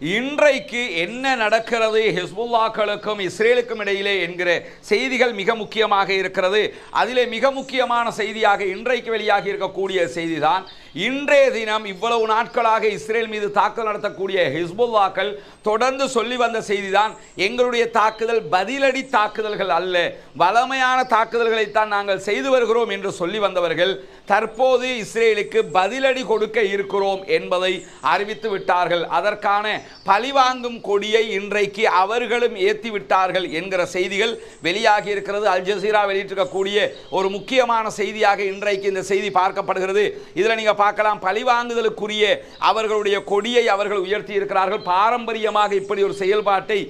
இன்றைக்கு என்ன நடக்கிறது? ஹிஸ்புல்லாக்களுக்கும் இஸ்ரேலுக்கும் இடையிலே என்கிற செய்திகள் மிக முக்கியமாக இருக்கிறது. அதிலே மிக முக்கியமான செய்தியாக இன்றைக்கு வெளியாகி இருக்கக்கூடிய செய்திதான். இன்றைய தினம் இவ்வளவு நாட்களாக இஸ்ரேல் மீது தாக்குதல் நடத்தக்கூடிய ஹிஸ்புல்லாக்கள் தொடர்ந்து சொல்லி வந்த செய்திதான். எங்களுடைய தாக்குதல் பதிலடி தாக்குதல்கள் அல்ல. வளமையான தாக்குதல்களைத்தான் நாங்கள் செய்து வருகிறோம் என்று சொல்லி வந்தவர்கள் தற்போது இஸ்ரேலுக்கு பதிலடி கொடுக்க இருக்கிறோம் என்பதை அறிவித்து விட்டார்கள். அதற்கான பழிவாங்கும் கொடியை இன்றைக்கு அவர்களும் ஏற்றி விட்டார்கள் என்கிற செய்திகள் வெளியாகி இருக்கிறது. அல் ஜசீரா வெளியிட்டிருக்கக்கூடிய ஒரு முக்கியமான செய்தியாக இன்றைக்கு இந்த செய்தி பார்க்கப்படுகிறது. இதில் நீங்கள் பார்க்கலாம் பழிவாங்குதலுக்குரிய அவர்களுடைய கொடியை அவர்கள் உயர்த்தி இருக்கிறார்கள். பாரம்பரியமாக இப்படி ஒரு செயல்பாட்டை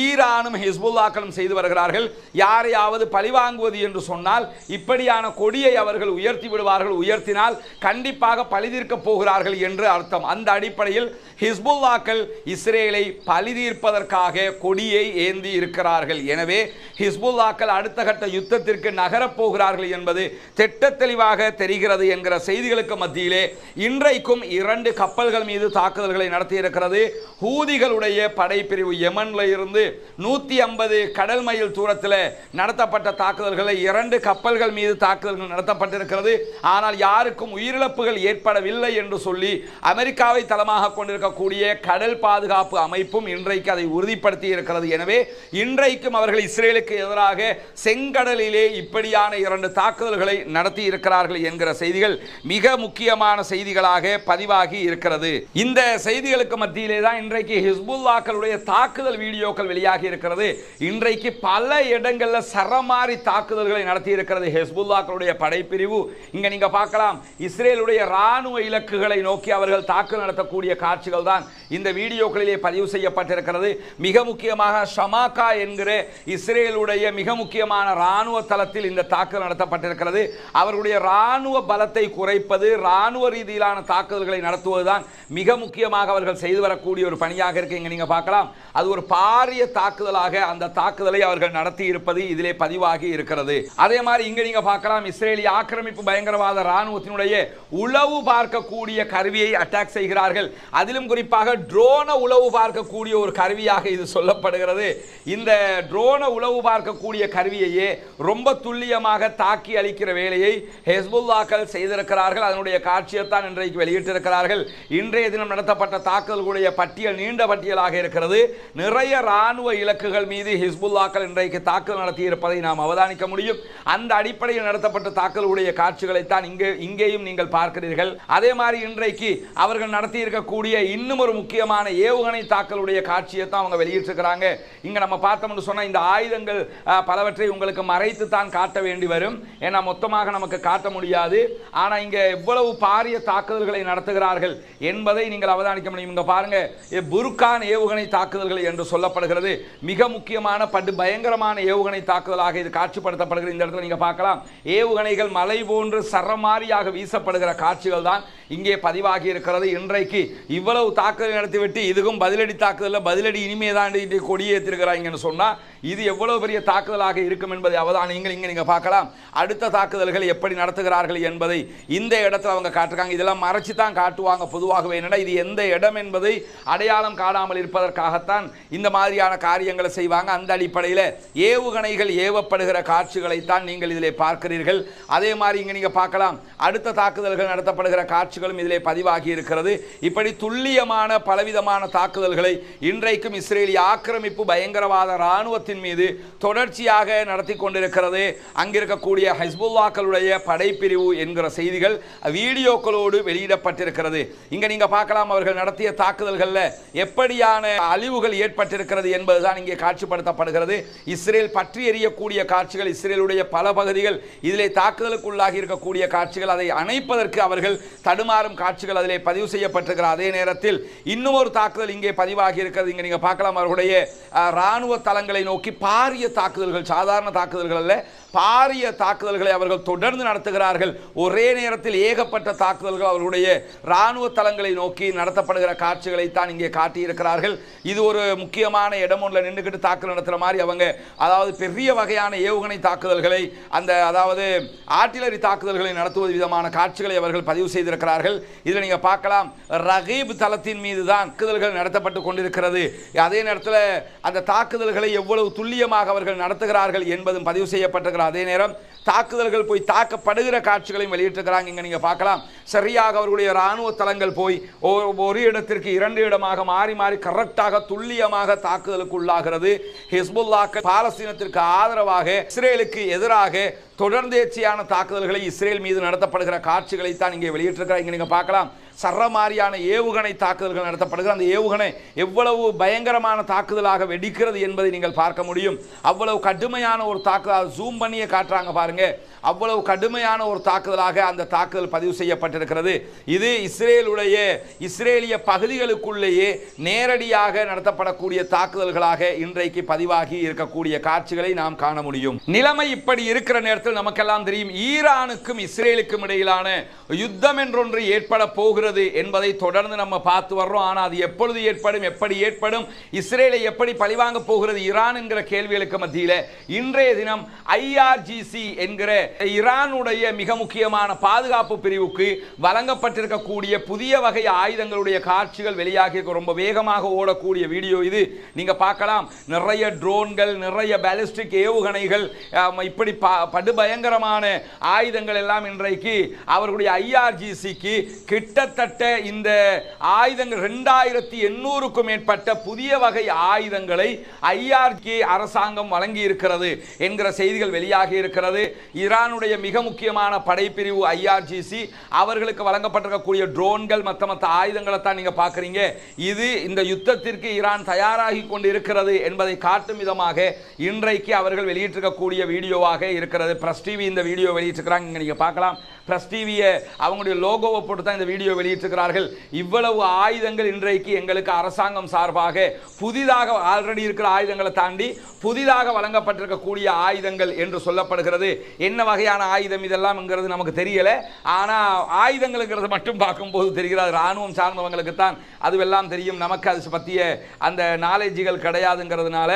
ஈரானும் ஹிஸ்புல்லாக்களும் செய்து வருகிறார்கள். யாரையாவது பழிவாங்குவது என்று சொன்னால் இப்படியான கொடியை அவர்கள் உயர்த்தி விடுவார்கள் அவர்கள் உயர்த்தினால் கண்டிப்பாக பழிதீர்க்க போகிறார்கள் என்று அர்த்தம். அந்த அடிப்படையில் ஹிஸ்புல்லாக்கள் இஸ்ரேலை பழிதீர்ப்பதற்காக கொடியை ஏந்தி இருக்கிறார்கள். எனவே ஹிஸ்புல்லாக்கள் அடுத்த கட்ட யுத்தத்திற்கு நகரப் போகிறார்கள் என்பது திட்ட தெளிவாக தெரிகிறது என்கிற செய்திகளுக்கு மத்தியிலே இன்றைக்கும் இரண்டு கப்பல்கள் மீது தாக்குதல்களை நடத்தியிருக்கிறது. ஹூதிகளுடைய படைப்பிரிவு யமன்ல இருந்து நூற்றி ஐம்பது கடல் மைல் தூரத்தில் நடத்தப்பட்ட தாக்குதல்களை இரண்டு கப்பல்கள் மீது தாக்குதல்கள் நடத்தப்பட்டிருக்கிறது. ஆனால் யாருக்கும் உயிரிழப்புகள் ஏற்படவில்லை என்று சொல்லி அமெரிக்காவை தளமாக கொண்டிருக்கக்கூடிய கடல் பாதுகாப்பு அமைப்பும் இன்றைக்கு அதை உறுதிப்படுத்தி இருக்கிறது. எனவே இன்றைக்கும் அவர்கள் இஸ்ரேலுக்கு எதிராக செங்கடலிலே இப்படியான இரண்டு தாக்குதல்களை நடத்தி இருக்கிறார்கள் என்கிற செய்திகள் மிக முக்கியமான செய்திகளாக பதிவாகி இருக்கிறது. இந்த செய்திகளுக்கு மத்தியிலே தான் இன்றைக்கு ஹிஸ்புல்லாக்களுடைய தாக்குதல் வீடியோக்கள் வெளியாகி இருக்கிறது. இன்றைக்கு பல இடங்களில் சரமாரி தாக்குதல்களை நடத்தி இருக்கிறது ஹிஸ்புல்லாக்களுடைய படைப்பிரிவு. இங்க நீங்க பார்க்கலாம். இஸ்ரேலுடைய ராணுவ இலக்குகளை நோக்கி அவர்கள் தாக்குதல் நடத்தக்கூடிய காட்சிகள் தான் இந்த வீடியோக்களிலே பதிவு செய்யப்பட்டிருக்கிறது. மிக முக்கியமாக ஷமாக்கா என்கிற இஸ்ரேலுடைய மிக முக்கியமான ராணுவ தளத்தில் இந்த தாக்குதல் நடத்தப்பட்டிருக்கிறது. அவருடைய ராணுவ பலத்தை குறைப்பது ராணுவ ரீதியிலான தாக்குதல்களை நடத்துவதுதான் மிக முக்கியமாக அவர்கள் செய்து வரக்கூடிய ஒரு பணியாக இருக்கு. இங்க நீங்க பார்க்கலாம். அது ஒரு பாரிய தாக்குதலாக அந்த தாக்குதலை அவர்கள் நடத்தி இருப்பது இதிலே பதிவாகி இருக்கிறது. அதே மாதிரி இங்க நீங்க பார்க்கலாம். இஸ்ரேலிய ஆக்கிரமிப்பு பயங்கரவாத ராணுவத்தினுடைய உளவு பார்க்கக்கூடிய கருவியை அட்டாக் செய்கிறார்கள். அதிலும் குறிப்பாக ட்ரோனை உளவு பார்க்கக்கூடிய ஒரு கருவியாக இது சொல்லப்படுகிறது. இந்த ட்ரோனை உளவு பார்க்கக்கூடிய கருவியையே ரொம்ப துல்லியமாக தாக்கி அளிக்கிற வேலையை ஹெஸ்புல்லாக்கள் செய்திருக்கிறார்கள். அதனுடைய காட்சியைத்தான் இன்றைக்கு வெளியிட்டிருக்கிறார்கள். இன்றைய தினம் நடத்தப்பட்ட தாக்குதல்களுடைய பட்டியல் நீண்ட பட்டியலாக இருக்கிறது. நிறைய ராணுவ இலக்குகள் மீது ஹிஸ்புல்லாக்கள் இன்றைக்கு தாக்குதல் நடத்தியிருப்பதை நாம் அவதானிக்க முடியும். அந்த அடிப்படையில் நடத்தப்பட்ட தாக்குதலுடைய காட்சிகளைத்தான் இங்கே இங்கேயும் நீங்கள் பார்க்கிறீர்கள். அதே மாதிரி இன்றைக்கு அவர்கள் நடத்தி இருக்கக்கூடிய இன்னும் ஒரு முக்கியமான ஏவுகணை தாக்கலுடைய காட்சியை தான் அவங்க வெளியிட்டிருக்கிறாங்க. இங்கே நம்ம பார்த்தோம்னு சொன்னால் இந்த ஆயுதங்கள் பலவற்றை உங்களுக்கு மறைத்து தான் காட்ட வேண்டி வரும். ஏன்னா மொத்தமாக நமக்கு காட்ட முடியாது. ஆனா இங்க எவ்வளவு பாரிய தாக்குதல்களை நடத்துகிறார்கள் என்பதை நீங்கள் அவதானிக்க முடியும். இங்க பாருங்க புருக்கான் ஏவுகணை தாக்குதல்கள் என்று சொல்லப்படுகிறது. மிக முக்கியமான படு பயங்கரமான ஏவுகணை தாக்குதலாக இது காட்சிப்படுத்தப்படுகிறது. இந்த இடத்துல நீங்க பார்க்கலாம். ஏவுகணைகள் மலை போன்று சரமாரியாக வீசப்படுகிற காட்சிகள் தான் இங்கே பதிவாகி இருக்கிறது. இன்றைக்கு இவ்வளவு தாக்குதல் நடத்திவிட்டு இதுக்கும் பதிலடி தாக்குதலில் பதிலடி இனிமே தான் கொடியேற்றிருக்கிறாங்கன்னு சொன்னால் இது எவ்வளவு பெரிய தாக்குதலாக இருக்கும் என்பதை அவதானியங்கள் இங்கே நீங்கள் பார்க்கலாம். அடுத்த தாக்குதல்கள் எப்படி நடத்துகிறார்கள் என்பதை இந்த இடத்துல அவங்க காட்டுறாங்க இதெல்லாம் மறைச்சு தான் காட்டுவாங்க பொதுவாகவே. என்னடா இது எந்த இடம் என்பதை அடையாளம் காணாமல் இருப்பதற்காகத்தான் இந்த மாதிரியான காரியங்களை செய்வாங்க. அந்த அடிப்படையில் ஏவுகணைகள் ஏவப்படுகிற காட்சிகளைத்தான் நீங்கள் இதில் பார்க்கிறீர்கள். அதே மாதிரி இங்கே நீங்கள் பார்க்கலாம். அடுத்த தாக்குதல்கள் நடத்தப்படுகிற காட்சி காட்சிகளும் இதிலே பதிவாகி இருக்கிறது. இப்படி துல்லியமான பலவிதமான தாக்குதல்களை இன்றைக்கும் இஸ்ரேலிய ஆக்கிரமிப்பு பயங்கரவாத இராணுவத்தின் மீது தொடர்ச்சியாக நடத்தி கொண்டிருக்கிறது. அங்கிருக்கக்கூடிய ஹஸ்புல்லாக்களுடைய படைப்பிரிவு என்கிற செய்திகள் வீடியோக்களோடு வெளியிடப்பட்டிருக்கிறது. இங்கே நீங்கள் பார்க்கலாம் அவர்கள் நடத்திய தாக்குதல்களில் எப்படியான அழிவுகள் ஏற்பட்டிருக்கிறது என்பதுதான் இங்கே காட்சிப்படுத்தப்படுகிறது. இஸ்ரேல் பற்றி எறியக்கூடிய காட்சிகள் இஸ்ரேலுடைய பல பகுதிகள் இதிலே தாக்குதலுக்குள்ளாகி இருக்கக்கூடிய காட்சிகள் அதை அணைப்பதற்கு அவர்கள் தடுமாறும் காட்சிகள் அதிலே பதிவு செய்யப்பட்டிருக்கிற அதே நேரத்தில் இன்னும் ஒரு தாக்குதல் இங்கே பதிவாகி இருக்கிறது. இங்கே நீங்க பார்க்கலாம் அவர்களுடைய இராணுவ ராணுவ தளங்களை நோக்கி பாரிய தாக்குதல்கள் சாதாரண தாக்குதல்கள் அல்ல பாரிய தாக்குதல்களை அவர்கள் தொடர்ந்து நடத்துகிறார்கள். ஒரே நேரத்தில் ஏகப்பட்ட தாக்குதல்கள் அவர்களுடைய இராணுவ தளங்களை நோக்கி நடத்தப்படுகிற காட்சிகளை தான் இங்கே காட்டியிருக்கிறார்கள். இது ஒரு முக்கியமான இடம் ஒன்றில் நின்றுக்கிட்டு தாக்குதல் நடத்துகிற மாதிரி அவங்க அதாவது பெரிய வகையான ஏவுகணை தாக்குதல்களை அந்த அதாவது ஆர்டிலரி தாக்குதல்களை நடத்துவது விதமான காட்சிகளை அவர்கள் பதிவு செய்திருக்கிறார்கள். இதில் நீங்கள் பார்க்கலாம் ரகீப் தளத்தின் மீது தான் தாக்குதல்கள் நடத்தப்பட்டு கொண்டிருக்கிறது. அதே நேரத்தில் அந்த தாக்குதல்களை எவ்வளவு துல்லியமாக அவர்கள் நடத்துகிறார்கள் என்பதும் பதிவு செய்யப்பட்டிருக்கிறார் அதே நேரம் தாக்குதல்கள் போய் தாக்கப்படுகிற காட்சிகளையும் வெளியிட்டிருக்கிறாங்க. இங்கே நீங்கள் பார்க்கலாம். சரியாக அவர்களுடைய இராணுவ தளங்கள் போய் ஒரு இடத்திற்கு இரண்டு இடமாக மாறி மாறி கரெக்டாக துல்லியமாக தாக்குதலுக்கு உள்ளாகிறது. ஹிஸ்புல்லாக்கள் பாலஸ்தீனத்திற்கு ஆதரவாக இஸ்ரேலுக்கு எதிராக தொடர்ந்தேச்சியான தாக்குதல்களை இஸ்ரேல் மீது நடத்தப்படுகிற காட்சிகளை தான் இங்கே வெளியிட்டிருக்கிறார். இங்கே நீங்கள் பார்க்கலாம். சரமாரியான ஏவுகணை தாக்குதல்கள் நடத்தப்படுகிற அந்த ஏவுகணை எவ்வளவு பயங்கரமான தாக்குதலாக வெடிக்கிறது என்பதை நீங்கள் பார்க்க முடியும். அவ்வளவு கடுமையான ஒரு தாக்குதல் ஜூம் பண்ணியே காட்டுறாங்க பாருங்க. அவ்வளவு கடுமையான ஒரு தாக்குதலாக அந்த தாக்குதல் பதிவு செய்யப்பட்டு நடத்தப்பட்டிருக்கிறது இது இஸ்ரேலுடைய இஸ்ரேலிய பகுதிகளுக்குள்ளேயே நேரடியாக நடத்தப்படக்கூடிய தாக்குதல்களாக இன்றைக்கு பதிவாகி இருக்கக்கூடிய காட்சிகளை நாம் காண முடியும். நிலைமை இப்படி இருக்கிற நேரத்தில் நமக்கெல்லாம் தெரியும் ஈரானுக்கும் இஸ்ரேலுக்கும் இடையிலான யுத்தம் என்றொன்று ஏற்பட போகிறது என்பதை தொடர்ந்து நம்ம பார்த்து வர்றோம். ஆனால் அது எப்பொழுது ஏற்படும் எப்படி ஏற்படும் இஸ்ரேலை எப்படி பழிவாங்க போகிறது ஈரான் என்கிற கேள்விகளுக்கு மத்தியில் இன்றைய தினம் ஐஆர்ஜிசி என்கிற ஈரானுடைய மிக முக்கியமான பாதுகாப்பு பிரிவுக்கு வழங்கப்பட்டிருக்கக்கூடிய புதிய வகை ஆயுதங்களுடைய காட்சிகள் வெளியாகி ரொம்ப வேகமாக ஓடக்கூடிய வீடியோ இது. நீங்க பார்க்கலாம். நிறைய ட்ரோன்கள் நிறைய பேலிஸ்டிக் ஏவுகணைகள் இப்படி ப- படுபயங்கரமான ஆயுதங்கள் எல்லாம் இன்றைக்கு அவர்களுடைய ஐஆர்ஜிசிக்கு கிட்டத்தட்ட இந்த ஆயுதங்கள் ரெண்டாயிரத்தி எண்ணூறுக்கும் மேற்பட்ட புதிய வகை ஆயுதங்களை ஐஆர்கி அரசாங்கம் வழங்கி இருக்கிறது என்கிற செய்திகள் வெளியாகி இருக்கிறது. ஈரானுடைய மிக முக்கியமான படைப்பிரிவு ஐஆர்ஜிசி அவர்களுக்கு வழங்கப்பட்டிருக்கக்கூடிய ட்ரோன்கள் மற்ற மற்ற ஆயுதங்களை தான் நீங்க பார்க்குறீங்க. இது இந்த யுத்தத்திற்கு ஈரான் தயாராகி கொண்டு இருக்கிறது என்பதை காட்டும் விதமாக இன்றைக்கு அவர்கள் வெளியிட்டிருக்கக்கூடிய வீடியோவாக இருக்கிறது. பிரஸ் டிவி இந்த வீடியோ வெளியிட்டிருக்கிறாங்க இங்க நீங்க பார்க்கலாம். பிரஸ் டிவியை அவங்களுடைய லோகோவை போட்டு தான் இந்த வீடியோ வெளியிட்டிருக்கிறார்கள். இவ்வளவு ஆயுதங்கள் இன்றைக்கு எங்களுக்கு அரசாங்கம் சார்பாக புதிதாக ஆல்ரெடி இருக்கிற ஆயுதங்களை தாண்டி புதிதாக வழங்கப்பட்டிருக்கக்கூடிய ஆயுதங்கள் என்று சொல்லப்படுகிறது. என்ன வகையான ஆயுதம் இதெல்லாம்ங்கிறது நமக்கு தெரியல. ஆனால் ஆயுதங்கள்ங்கிறது மட்டும் பார்க்கும்போது தெரிகிறது. ராணுவம் சார்ந்தவங்களுக்கு தான் அதுவெல்லாம் தெரியும். நமக்கு அது பற்றிய அந்த நாலேஜுகள் கிடையாதுங்கிறதுனால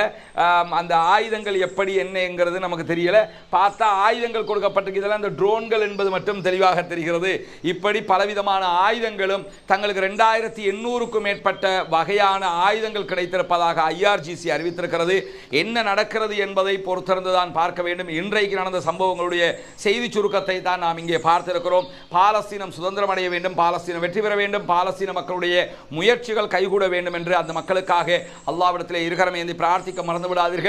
அந்த ஆயுதங்கள் எப்படி என்னங்கிறது நமக்கு தெரியலை. பார்த்தா ஆயுதங்கள் கொடுக்கப்பட்டிருக்கு. இதெல்லாம் இந்த ட்ரோன்கள் என்பது மட்டும் தெளிவாக தெரிகிறது. இப்படி பலவிதமான ஆயுதங்களும் தங்களுக்கு ரெண்டாயிரத்தி எண்ணூறுக்கும் மேற்பட்ட வகையான ஆயுதங்கள் கிடைத்திருப்பதாக ஐஆர்ஜிசி அறிவித்திருக்கிறது. என்ன நடக்கிறது என்பதை பொறுத்திருந்து தான் பார்க்க வேண்டும். இன்றைக்கு நடந்த சம்பவங்களுடைய செய்தி சுருக்கத்தை தான் நாம் இங்கே பார்த்திருக்கிறோம். பாலஸ்தீன் பாலஸ்தீனம் சுதந்திரம் அடைய வேண்டும் பாலஸ்தீனம் வெற்றி பெற வேண்டும் பாலஸ்தீன மக்களுடைய முயற்சிகள் கைகூட வேண்டும் என்று அந்த மக்களுக்காக அல்லாவிடத்தில் இருக்கிறமே பிரார்த்திக்க மறந்து விடாதீர்கள்